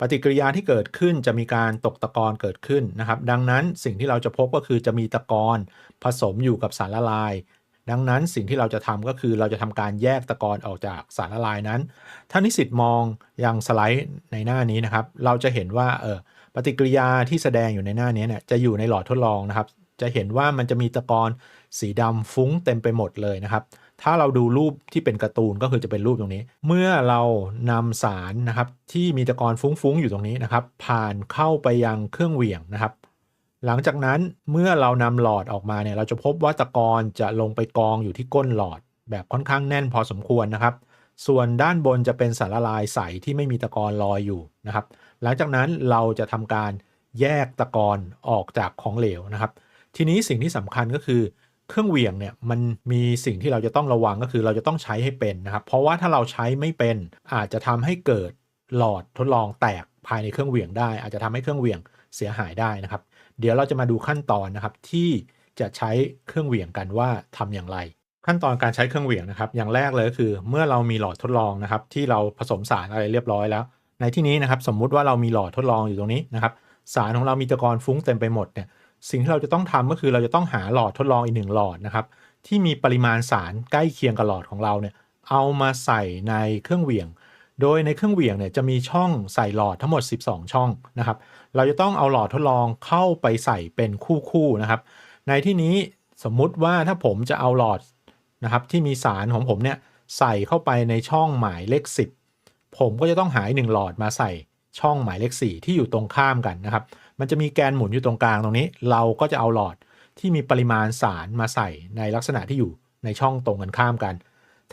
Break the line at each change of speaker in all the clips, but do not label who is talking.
ปฏิกิริยาที่เกิดขึ้นจะมีการตกตะกอนเกิดขึ้นนะครับ ดังนั้นสิ่งที่เราจะพบก็คือจะมีตะกอนผสมอยู่กับสารละลาย ดังนั้นสิ่งที่เราจะทำก็คือเราจะทำการแยกตะกอนออกจากสารละลายนั้น ถ้านิสิตมองยังสไลด์ในหน้านี้นะครับ เราจะเห็นว่าเออปฏิกิริยาที่แสดงอยู่ในหน้านี้เนี่ยจะอยู่ในหลอดทดลองนะครับ จะเห็นว่ามันจะมีตะกอน สีดำฟุ้งเต็มไปหมดเลยนะครับ ถ้าเราดูรูปที่เป็นการ์ตูนก็คือจะเป็นรูปตรงนี้ เมื่อเรานำสารนะครับที่มีตะกอนฟุ้งๆอยู่ตรงนี้นะครับ ผ่านเข้าไปยังเครื่องเหวี่ยงนะครับ หลังจากนั้นเมื่อเรานำหลอดออกมาเนี่ยเราจะพบว่าตะกอนจะลงไปกองอยู่ที่ก้นหลอด แบบค่อนข้างแน่นพอสมควรนะครับ ส่วนด้านบนจะเป็นสารละลายใสที่ไม่มีตะกอนลอยอยู่นะครับ หลังจากนั้นเราจะทำการแยกตะกอนออกจากของเหลวนะครับ ทีนี้สิ่งที่สำคัญก็คือ เครื่องเหวี่ยงเนี่ยมันมีสิ่งที่เราจะต้องระวังก็คือเราจะต้องใช้ให้เป็นนะครับ เพราะว่าถ้าเราใช้ไม่เป็นอาจจะทำให้เกิดหลอดทดลองแตกภายในเครื่องเหวี่ยงได้ อาจจะทำให้เครื่องเหวี่ยงเสียหายได้นะครับ เดี๋ยวเราจะมาดูขั้นตอนนะครับที่จะใช้เครื่องเหวี่ยงกันว่าทำอย่างไร ขั้นตอนการใช้เครื่องเหวี่ยงนะครับ อย่างแรกเลยก็คือ เมื่อเรามีหลอดทดลองนะครับ ที่เราผสมสารอะไรเรียบร้อยแล้ว ในที่นี้นะครับ สมมุติว่าเรามีหลอดทดลองอยู่ตรงนี้นะครับ สารของเรามีตะกอนฟุ้งเต็มไปหมดเนี่ย สิ่งที่เราจะต้องทำก็คือเราจะต้องหาหลอดทดลองอีกหนึ่งหลอดนะครับ ที่มีปริมาณสารใกล้เคียงกับหลอดของเราเนี่ยเอามาใส่ในเครื่องเหวี่ยง โดยในเครื่องเหวี่ยงเนี่ยจะมีช่องใส่หลอดทั้งหมด 12 ช่องนะครับ เราจะต้องเอาหลอดทดลองเข้าไปใส่เป็นคู่ๆนะครับ ในที่นี้สมมุติว่าถ้าผมจะเอาหลอดนะครับที่มีสารของผมเนี่ยใส่เข้าไปในช่องหมายเลข 10 ผมก็จะต้องหาหนึ่งหลอดมาใส่ ช่องหมายเลข 4 ที่อยู่ตรงข้ามกันนะครับ มันจะมีแกนหมุนอยู่ตรงกลางตรงนี้ เราก็จะเอาหลอดที่มีปริมาณสารมาใส่ในลักษณะที่อยู่ในช่องตรงกันข้ามกัน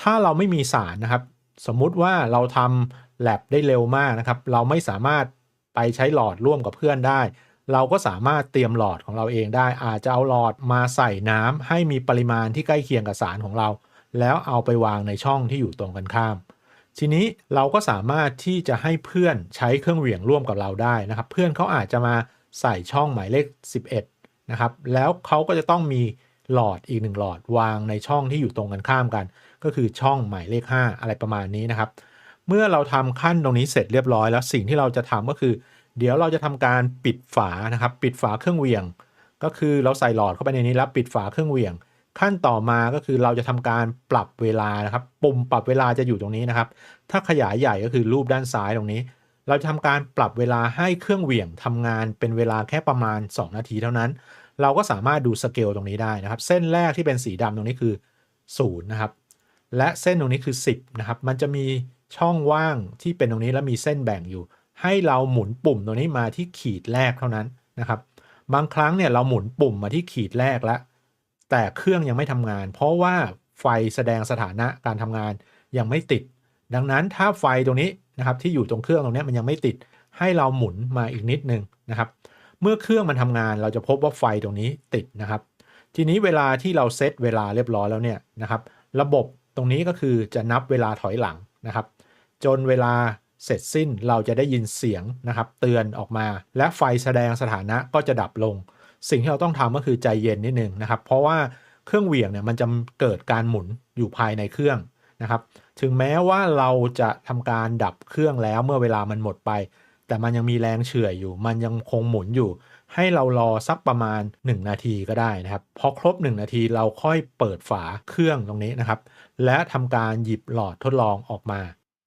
ถ้าเราไม่มีสารนะครับ สมมุติว่าเราทำแลบได้เร็วมากนะครับ เราไม่สามารถไปใช้หลอดร่วมกับเพื่อนได้ เราก็สามารถเตรียมหลอดของเราเองได้ อาจจะเอาหลอดมาใส่น้ำให้มีปริมาณที่ใกล้เคียงกับสารของเรา แล้วเอาไปวางในช่องที่อยู่ตรงกันข้าม ทีนี้เราก็สามารถที่จะให้เพื่อนใช้เครื่องเหวี่ยงร่วมกับเราได้นะครับ เพื่อนเขาอาจจะมาใส่ช่องหมายเลข 11 นะครับ แล้วเขาก็จะต้องมีหลอดอีกหนึ่งหลอดวางในช่องที่อยู่ตรงกันข้ามกัน ก็คือช่องหมายเลข 5 อะไรประมาณนี้นะครับ เมื่อเราทำขั้นตรงนี้เสร็จเรียบร้อยแล้วสิ่งที่เราจะทำก็คือ เดี๋ยวเราจะทำการปิดฝานะครับ ปิดฝาเครื่องเหวี่ยง ก็คือเราใส่หลอดเข้าไปในนี้แล้วปิดฝาเครื่องเหวี่ยง ขั้นต่อมาก็คือเราจะทำการปรับเวลานะครับปุ่มปรับเวลาจะอยู่ตรงนี้นะครับ ถ้าขยายใหญ่ก็คือรูปด้านซ้ายตรงนี้ เราจะทำการปรับเวลาให้เครื่องเหวี่ยงทำงานเป็นเวลาแค่ประมาณ 2 นาทีเท่านั้น เราก็สามารถดูสเกลตรงนี้ได้นะครับ เส้นแรกที่เป็นสีดำตรงนี้คือ0นะครับ และเส้นตรงนี้คือ 10นะครับ มันจะมีช่องว่างที่เป็นตรงนี้แล้วมีเส้นแบ่งอยู่ ให้เราหมุนปุ่มตรงนี้มาที่ขีดแรกเท่านั้นนะครับ บางครั้งเนี่ยเราหมุนปุ่มมาที่ขีดแรกแล้ว แต่เครื่องยังไม่ทำงาน เพราะว่าไฟแสดงสถานะการทำงานยังไม่ติด ดังนั้นถ้าไฟตรงนี้นะครับที่อยู่ตรงเครื่องตรงนี้มันยังไม่ติด ให้เราหมุนมาอีกนิดนึงนะครับ เมื่อเครื่องมันทำงานเราจะพบว่าไฟตรงนี้ติดนะครับ ทีนี้เวลาที่เราเซตเวลาเรียบร้อยแล้วเนี่ยนะครับ ระบบตรงนี้ก็คือจะนับเวลาถอยหลังนะครับ จนเวลาเสร็จสิ้นเราจะได้ยินเสียงนะครับ เตือนออกมา และไฟแสดงสถานะก็จะดับลง สิ่งที่เราต้องทำก็คือใจเย็นนิดนึงนะครับ เพราะว่าเครื่องเหวี่ยงเนี่ยมันจะเกิดการหมุนอยู่ภายในเครื่องนะครับ ถึงแม้ว่าเราจะทำการดับเครื่องแล้วเมื่อเวลามันหมดไป แต่มันยังมีแรงเฉื่อยอยู่ มันยังคงหมุนอยู่ ให้เรารอสักประมาณ 1 นาทีก็ได้นะครับพอครบ 1 นาทีเราค่อยเปิดฝาเครื่องตรงนี้นะครับ และทำการหยิบหลอดทดลองออกมา